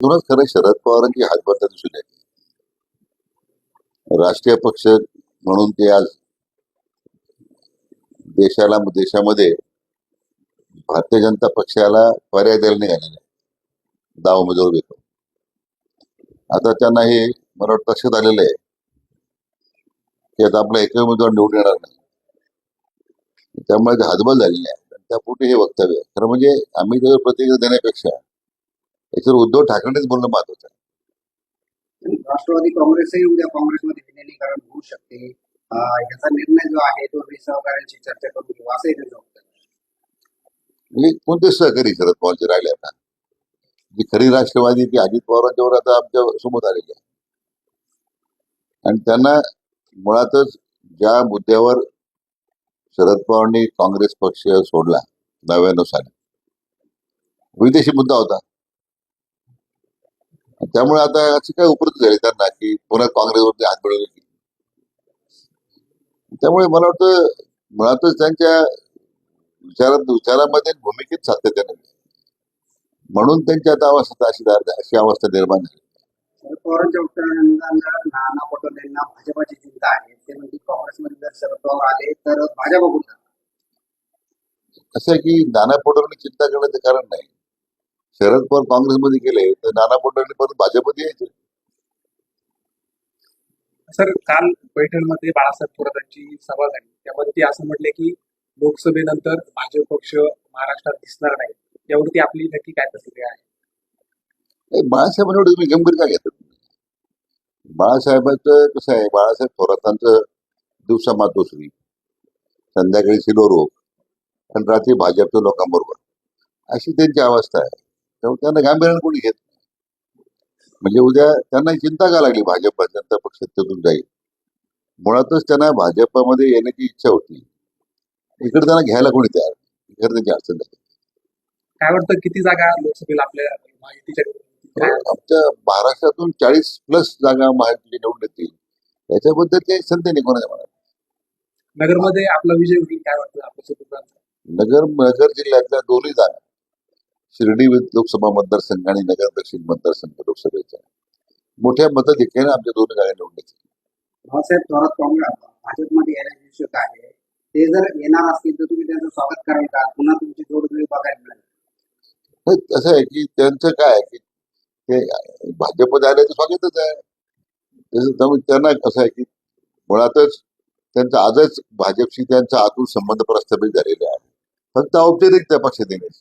म्हणूनच खरं शरद पवारांची हातबद्दल दिसून येते राष्ट्रीय पक्ष म्हणून ते आज देशाला देशामध्ये भारतीय जनता पक्षाला पर्याय द्यायला निघालेले आहे. दहा उमेदवार घेतो आता त्यांना हे मला वाटतं लक्षात आलेलं आहे की आता आपला एकही उमेदवार निवडून येणार नाही त्यामुळे ते हातबल झालेली आहे आणि त्यापोटी हे वक्तव्य आहे. खरं म्हणजे आम्ही त्याचं प्रतिक्रिया देण्यापेक्षा याच्यावर उद्धव ठाकरेंच बोलणं महत्वाचं आहे. राष्ट्रवादी काँग्रेसही उद्या काँग्रेसमध्ये विलिनीकरण होऊ शकते. याचा निर्णय जो आहे तो सहकार्यांशी चर्चा करून घेऊ असंही त्यांचं वक्तव्य. म्हणजे कोणते सहकारी शरद पवारचे राहिले आता? जी खरी राष्ट्रवादी ती अजित पवारांच्यावर आता आमच्यासोबत आलेली आहे. आणि त्यांना मुळातच ज्या मुद्द्यावर शरद पवारांनी काँग्रेस पक्ष सोडला नव्याण्णव साली विदेशी मुद्दा होता. त्यामुळे आता अशी काय उपरत झाली त्यांना की पुन्हा काँग्रेसवरती हात मिळवले की त्यामुळे मला वाटतं मुळातच त्यांच्या विचारात विचारामध्ये भूमिकेत सातत्याने. म्हणून त्यांची आता अवस्था अशी अशी अवस्था निर्माण झाली शरद पवारांच्या वक्तव्यानंतर नाना पटोलेंना भाजपाची चिंता आहे ते म्हणजे काँग्रेसमध्ये जर शरद पवार आले तर भाजप. असं की नाना पटोलेंनी चिंता करण्याचं कारण नाही शरद पवार काँग्रेसमध्ये गेले तर नाना पटोलेंनी परत भाजपमध्ये यायचे. सर काल पैठणमध्ये बाळासाहेब थोरातांची सभा झाली. त्यामध्ये ते असं म्हटले की लोकसभेनंतर भाजप पक्ष महाराष्ट्रात दिसणार नाही. यावरती आपली नक्की काय प्रतिक्रिया आहे? एवढं तुम्ही गंभीर का घेतात बाळासाहेबांचं कसं आहे बाळासाहेब थोरातांचं दिवसा मातोश्री संध्याकाळी शिलोरोग आणि रात्री भाजपच्या लोकांबरोबर. अशी त्यांची अवस्था आहे. त्यामुळे त्यांना गांभीर्यानं कोणी घेत नाही. म्हणजे उद्या त्यांना चिंता का लागली? भाजप जनता पक्ष सत्तेतून जाईल. मुळातच त्यांना भाजपमध्ये येण्याची इच्छा होती. इकडे त्यांना घ्यायला कोणी तयार नाही. इकडे त्यांची अडचण झाली. काय वाटतं किती जागा लोकसभेला आपल्या आमच्या महाराष्ट्रातून चाळीस प्लस जागा महायुतीचे निवडून येतील. याच्याबद्दल काही संधी नाही कोणाच्या मनात. नगरमध्ये आपला विजय होईल काय वाटतं आपल्या नगर नगर जिल्ह्यातल्या दोन्ही जागा. शिर्डी लोकसभा मतदारसंघ आणि नगर दक्षिण मतदारसंघ लोकसभेचा. मोठ्या मताधिक्याने आमच्या भाऊसाहेब थोरात काँग्रेस भाजपमध्ये येण्याचे इच्छुक आहे ते जर येणार असतील तर तुम्ही त्यांचं स्वागत कराल का? पुन्हा तुमची बघायला मिळेल. असं आहे की त्यांचं काय आहे की ते भाजपमध्ये आल्याचं स्वागतच आहे. त्यामुळे त्यांना कसं आहे की मुळातच त्यांचं आजच भाजपशी त्यांचा आतून संबंध प्रस्थापित झालेले आहे. फक्त औपचारिक त्या पक्षात येण्याचे.